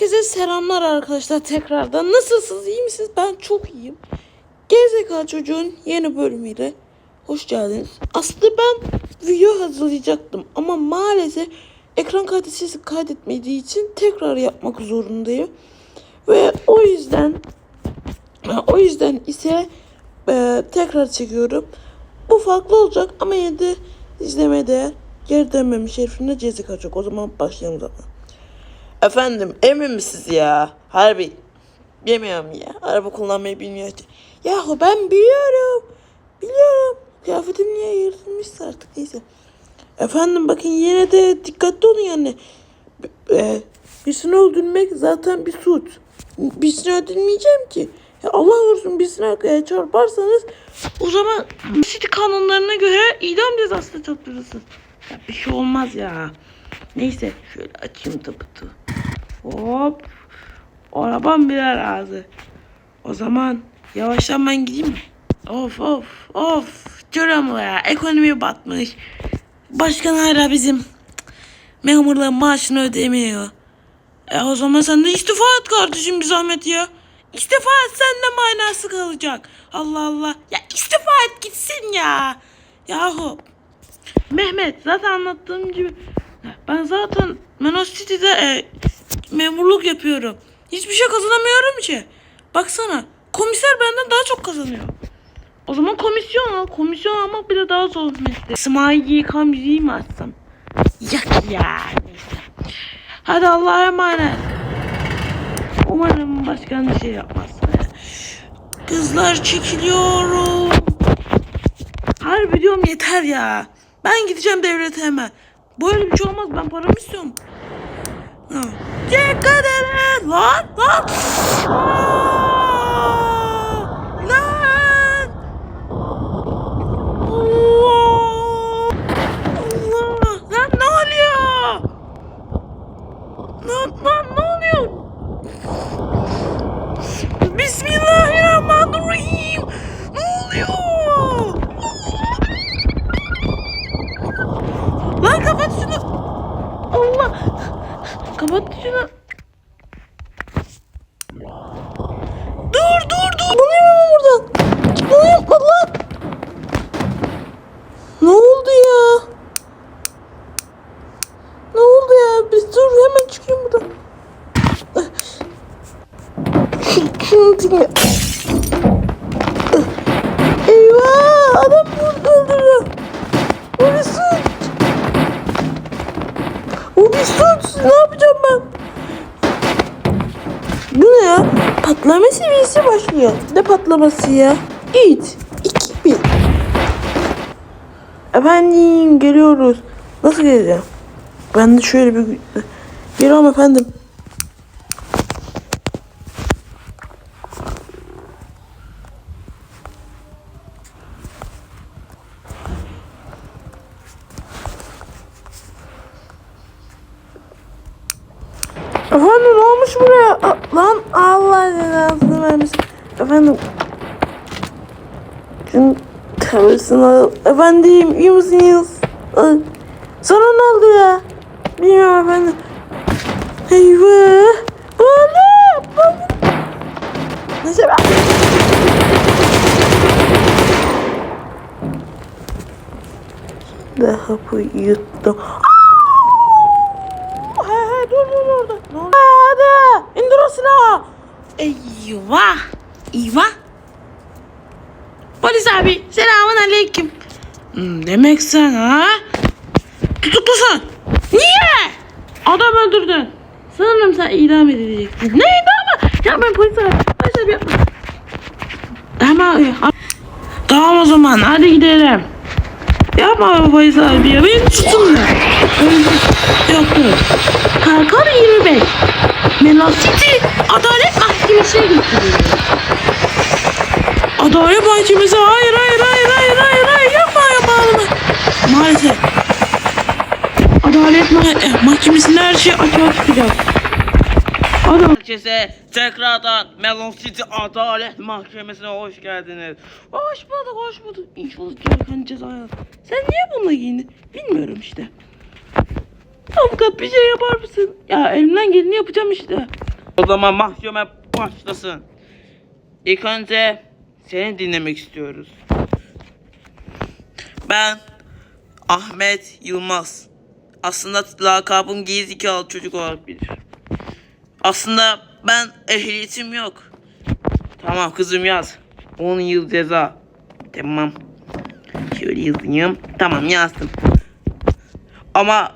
Herkese selamlar arkadaşlar tekrardan. Nasılsınız? iyi misiniz? Ben çok iyiyim. GZK çocuğun yeni bölümüyle hoş geldiniz. Aslında ben video hazırlayacaktım ama maalesef ekran kalitesi kaydetmediği için tekrar yapmak zorundayım. Ve o yüzden o yüzden ise e, tekrar çekiyorum. Bu farklı olacak ama yine de izlemeye değer. Geri dönmemiş herifinde GZK çok. O zaman başlayalım zaten. Efendim emin misiniz ya? Harbi. Yemiyorum ya. Araba kullanmayı bilmiyor. Yahu ben biliyorum. Biliyorum. Kıyafetim niye yırtılmışsa artık neyse. Efendim bakın yine de dikkatli olun yani. E, birisini öldürmek zaten bir suç. Birisini öldürmeyeceğim ki. Ya Allah korusun birisini arkaya çarparsanız o zaman City kanunlarına göre idam cezasına çarptırırsınız. Ya bir şey olmaz ya. Neyse şöyle açayım taputu. Hop. Arabam birer ağzı. O zaman yavaştan ben gideyim? Of of of. Görüyorum ya ekonomi batmış. Başkan hala bizim memurların maaşını ödemiyor. E o zaman sen de istifa et kardeşim bir zahmet ya. İstifa et sen de manası kalacak. Allah Allah. Ya istifa et gitsin ya. Yahu. Mehmet zaten anlattığım gibi ben zaten Menos City'de e, memurluk yapıyorum. Hiçbir şey kazanamıyorum ki. Baksana komiser benden daha çok kazanıyor. O zaman komisyon al. Komisyon almak bile daha zor meslek. Smiley kam müziği mi açsam? Yak ya. Hadi Allah'a emanet. Umarım başkan bir şey yapmaz. Kızlar çekiliyorum. Harbi diyorum yeter ya. Ben gideceğim devlete hemen. Böyle bir şey olmaz. Ben paramı istiyorum. Dikkat edin. Lan lan. Lan. Allah. Allah. Lan ne oluyor? Lan lan ne oluyor? Bismillahirrahmanirrahim. Ne oluyor? Lan kapat şunu. Allah. Kapat şunu. Dur dur dur. Bunu yapma buradan. Bunu yapma lan. Ne oldu ya? Ne oldu ya? Biz dur hemen çıkıyorum buradan. Şu- Şunu dinle. Eyvah! Adam bunu öldürüyor. Bu bir suç. Bu bir suç. Ne yapacağım ben? Bu ne ya? Patlama başlıyor. Ne patlaması ya? İt. 2000. Efendim geliyoruz. Nasıl geleceğim? Ben de şöyle bir... Geliyorum. Efendim Efendim. Tavırsını al. Efendim iyi misiniz? Ay, Sana ne oldu ya? Bilmiyorum efendim. Eyvah. Bana. Neyse ben. Daha hapı yuttum. He he dur dur orada. Ne oldu? Hadi indir o silahı. Eyvah. Eyvah. Polis abi selamun aleyküm. Hmm, demek sen ha? Tutuklusun. Niye? Adam öldürdün. Sanırım sen idam edileceksin. Ne idamı? Ya ben polis abi. Polis abi yapma. Hemen Tamam o zaman hadi gidelim. Yapma polis abi ya. Beni tutun da. Yok dur. Kalkar 25. Menlo City Adalet Mahkemesi'ne götürüyor. Adalet Mahkemesi hayır hayır hayır hayır hayır hayır yapma yapma. Maalesef. Adalet ma- eh, Mahkemesi'nde her şey açığa çıkacak. Adam. Herkese tekrardan Melon City Adalet Mahkemesi'ne hoş geldiniz. Hoş bulduk hoş bulduk. İnşallah gereken cezaya. Sen niye bununla giyindin? Bilmiyorum işte. Avukat bir şey yapar mısın? Ya elimden geleni yapacağım işte. O zaman mahkeme başlasın. İlk önce seni dinlemek istiyoruz. Ben Ahmet Yılmaz. Aslında lakabım gerizekalı çocuk olarak bilir. Aslında ben ehliyetim yok. Tamam kızım yaz. 10 yıl ceza. Tamam. Şöyle yazayım. Tamam yazdım. Ama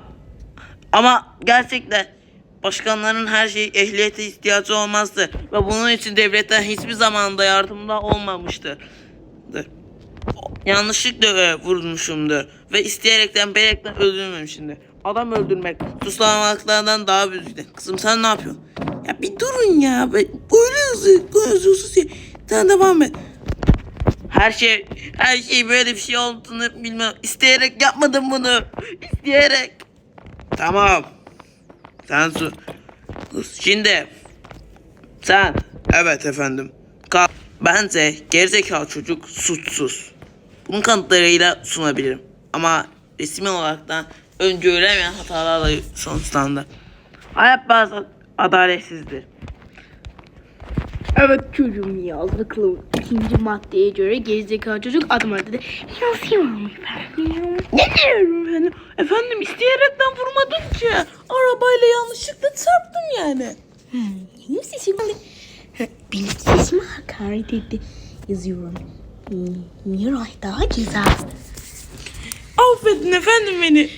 ama gerçekten başkanların her şey ehliyete ihtiyacı olmazdı. Ve bunun için devletten hiçbir zamanda yardımda olmamıştı. Yanlışlıkla e, vurulmuşumdur. Ve isteyerekten berekten öldürmemişimdir. Adam öldürmek suçlamamaklardan daha büyüktü. Kızım sen ne yapıyorsun? Ya bir durun ya. Be- Böyle hızlı, huzursuz ya. Sen devam et. Her şey, her şey böyle bir şey olduğunu bilmem. İsteyerek yapmadım bunu. İsteyerek. Tamam. Sen. Sus. Şimdi. Sen. Evet efendim. Ka Bence gerizekalı çocuk suçsuz. Bunun kanıtlarıyla sunabilirim. Ama resmi olarak da öngörülemeyen hatalarla sonuçlandı. Hayat bazı adaletsizdir. Evet çocuğum yazdıklı ikinci maddeye göre gerizekalı çocuk adım attı. Yazıyorum efendim. Ne diyorum efendim? Efendim isteyerekten vurmadım ki. Arabayla yanlışlıkla çarptım yani. Benim sesim Benim sesime hakaret etti. Yazıyorum. Bir ay daha ceza. Affedin efendim beni.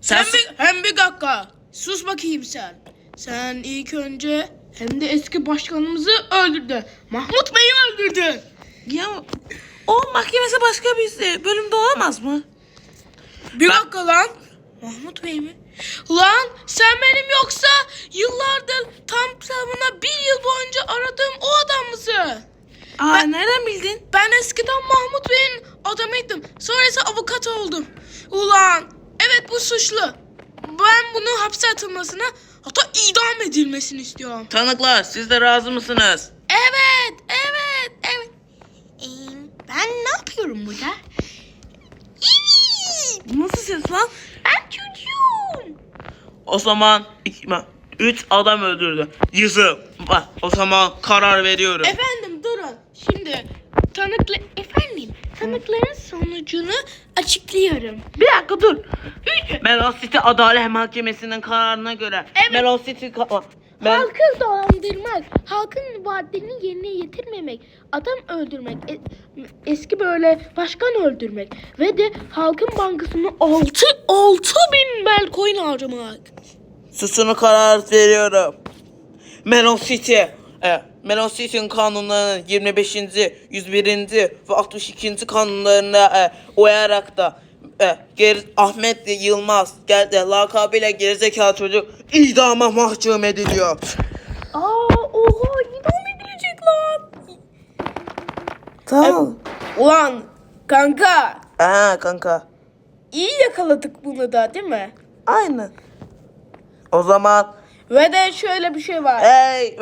Sen Hem bir, hem bir dakika. Sus bakayım sen. Sen ilk önce hem de eski başkanımızı öldürdün. Mahmut Bey'i öldürdün. Ya o mahkemesi başka bir bölümde olamaz mı? Bir dakika lan. Mahmut Bey mi? Lan sen benim yoksa yıllardır tam tamına bir yıl boyunca aradığım o adam mısın? Aa Ben- nereden bildin? Ben eskiden Mahmut Bey'in adamıydım. Sonra ise avukat oldum. Ulan evet bu suçlu. Ben bunu hapse atılmasını hatta idam edilmesini istiyorum. Tanıklar siz de razı mısınız? Evet, evet, evet. Ee, ben ne yapıyorum burada? Nasıl ses lan? Ben çocuğum. O zaman iki, bak, üç adam öldürdü. Yüzüm. Bak o zaman karar veriyorum. Efendim durun. Şimdi tanıklı efendim tanıkların sonucunu açıklıyorum. Bir dakika dur. Melon City Adalet Mahkemesi'nin kararına göre. Evet. Melon City ka- ben Halkı dolandırmak, halkın vaatlerini yerine getirmemek, adam öldürmek, e- eski böyle başkan öldürmek ve de halkın bankasını 6 6 bin Belcoin harcamak. susunu karar veriyorum. Melon City. E, Melon City'nin kanunlarının 25. 101. ve 62. kanunlarına e, uyarak da e, Ger Ahmet Yılmaz gel, e, lakabıyla gerizekalı çocuk idama mahkum ediliyor. Aa oha idam edilecek lan. Tamam. Ulan kanka Aha kanka. iyi yakaladık bunu da değil mi? Aynen. O zaman Ve de şöyle bir şey var. hey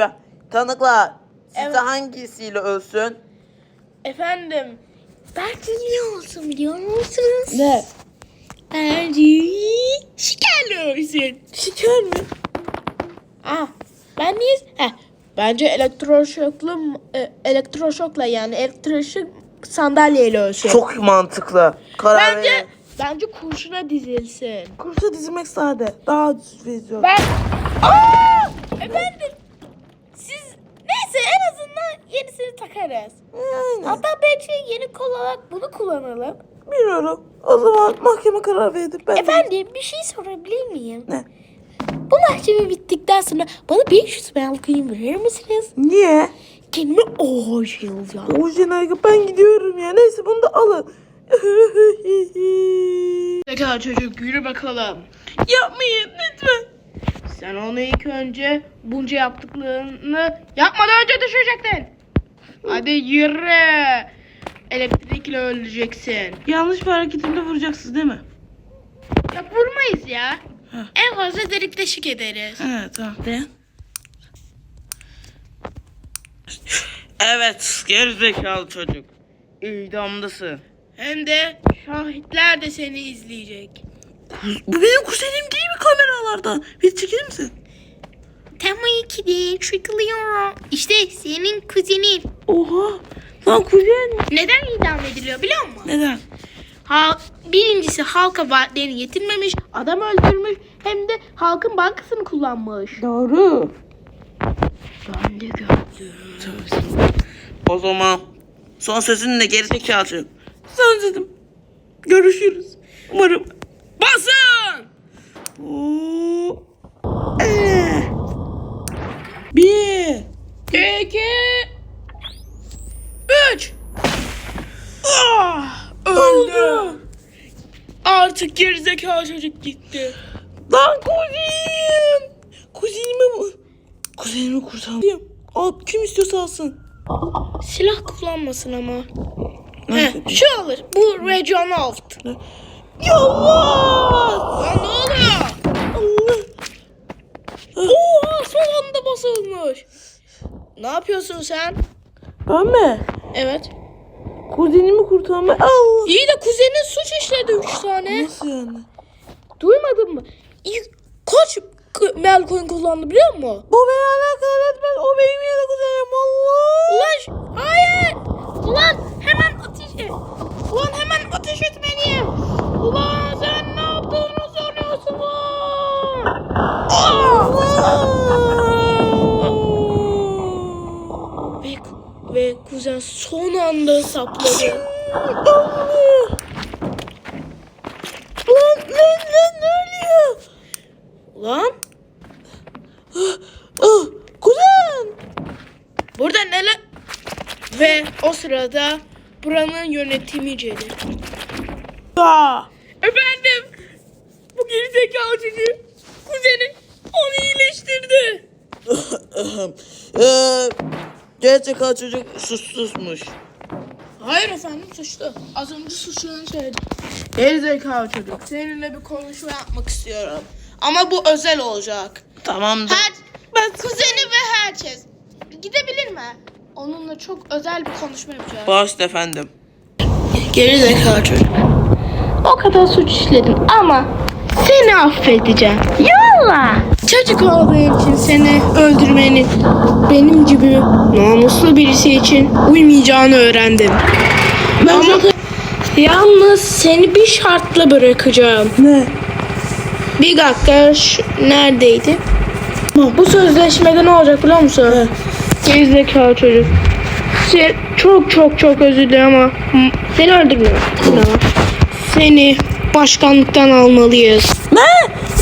tanıklar sizce Evet. hangisiyle ölsün? Efendim. Bence ne olsun biliyor musunuz? Ne? Bence şekerli olsun. Şeker mi? Ah, ben niye? Heh, bence elektroşoklu e, elektroşokla yani elektroşok sandalyeyle ölsün. Çok mantıklı. Karar bence verin. bence kurşuna dizilsin. Kurşa dizmek sade. Daha düz vizyon. Ben Aa! Efendim. Yenisini takarız. Aynen. Hatta belki yeni kol olarak bunu kullanalım. Bilmiyorum. O zaman mahkeme karar verdi. Ben Efendim bir şey sorabilir miyim? Ne? Bu mahkeme bittikten sonra bana 500 Belcoin verir misiniz? Niye? Kendime aşılacağım. O jenayga ben gidiyorum ya. Neyse bunu da alın. Pekala çocuk yürü bakalım. Yapmayın lütfen. Sen onu ilk önce bunca yaptıklarını yapmadan önce düşürecektin. Hadi yürü. Elektrikle öleceksin. Yanlış bir hareketimde vuracaksınız değil mi? Ya vurmayız ya. En fazla delik deşik ederiz. Evet tamam. De. Evet gerizekalı çocuk. İdamdasın. Hem de şahitler de seni izleyecek. Bu benim kuzenim değil mi kameralarda? Bir çekilir misin? Tabii ki de çıkılıyor. İşte senin kuzenin. Oha. Lan kuzen. Neden idam ediliyor biliyor musun? Neden? Ha, birincisi halka vaatlerini getirmemiş, adam öldürmüş hem de halkın bankasını kullanmış. Doğru. Ben de gördüm. O zaman son sözünle gerizekalı. Son sözüm. Görüşürüz. Umarım. Basın! Oo. Ee. Bir. İki, üç. Ah, Öldü. Artık gerizekalı çocuk gitti. Lan kuzenim. Kuzenimi mi? Kuzenimi kurtardım. Al kim istiyorsa alsın. Silah kullanmasın ama. Heh, şu alır. Bu Reginald. Yallah. Lan ne oluyor? Allah. Oha son anda basılmış. Ne yapıyorsun sen? Ben mi? Evet. Kuzenimi kurtarma. Allah. İyi de kuzenin suç işledi üç tane. Nasıl yani? Duymadın mı? İyi, kaç Melcoin kullandı biliyor musun? Bu beni alakadar etmez. O benim yerine kuzenim. Allah. Ulan hayır. Ulan hemen ateş et. Ulan hemen ateş etmeliyim. Ulan sen ne yaptığını sanıyorsun lan? Ve, ve kuzen son anda sapladı. Lan lan lan ne oluyor? Ulan Ah, kuzen. burada neler... Ve o sırada buranın yönetimicileri. Aa. Efendim, bu gerizekalı çocuğu kuzeni onu iyileştirdi. Gerçekten çocuk suçsuzmuş. Hayır efendim suçlu. Az önce suçlunu söyledim. Gerizekalı çocuk. Seninle bir konuşma yapmak istiyorum. Ama bu özel olacak. Tamamdır. Her, ben kuzeni ve herkes. Gidebilir mi? Onunla çok özel bir konuşma yapacağız. Baş efendim. Gerizekalı çocuk. O kadar suç işledin ama seni affedeceğim. Yolla. Çocuk olduğun için seni öldürmenin benim gibi namuslu birisi için uymayacağını öğrendim. ama yalnız seni bir şartla bırakacağım. Ne? Bir dakika şu, neredeydi? Bu sözleşmede ne olacak biliyor musun? Gerizekalı çocuk. Sen, çok çok çok özür dilerim ama seni öldürmüyorum. Seni başkanlıktan almalıyız. Ne?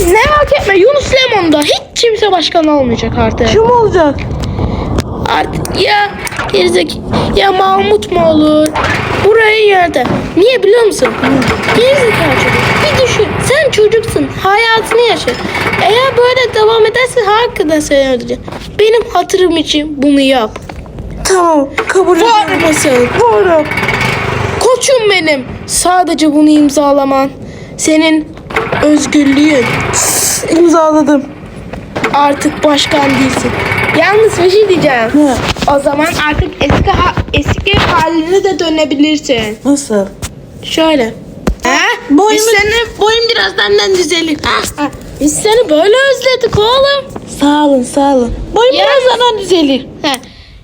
Ne merak etme Yunus Lemon'da hiç kimse başkan olmayacak artık. Kim olacak? Artık ya gerizek ya Mahmut mu olur? Burayı yerde. Niye biliyor musun? Gerizekalı çocuk. Bir düşün. Sen çocuksun. Hayatını yaşa. Eğer böyle devam edersen hakikaten seni öldüreceğim. Benim hatırım için bunu yap. Tamam kabul Var ediyorum. mısın? Varım. Koçum benim. Sadece bunu imzalaman. Senin özgürlüğün. İmzaladım. Artık başkan değilsin. Yalnız bir şey diyeceğim. Ne? O zaman artık eski ha- eski haline de dönebilirsin. Nasıl? Şöyle. Ha? Boyumu- Biz seni boyum biraz benden düzelir. Ha? ha. Biz seni böyle özledik oğlum. Sağ olun sağ olun. Boyum Ya- birazdan düzelir. Ha.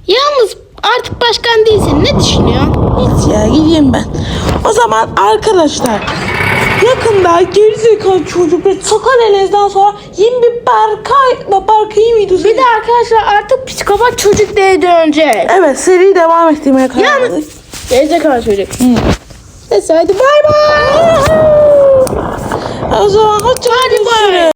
Yalnız artık başkan değilsin. Ne düşünüyorsun? Hiç ya gideyim ben. O zaman arkadaşlar yakında gerizekalı çocuk ve sakal Enes'den sonra yeni bir Berkay, Berkay'ın videosu. Bir de arkadaşlar artık psikopat çocuk diye dönecek. Evet seri devam ettirmeye karar Yani- verdik. Gerizekalı çocuk. Neyse hadi bay bay. O zaman. Hadi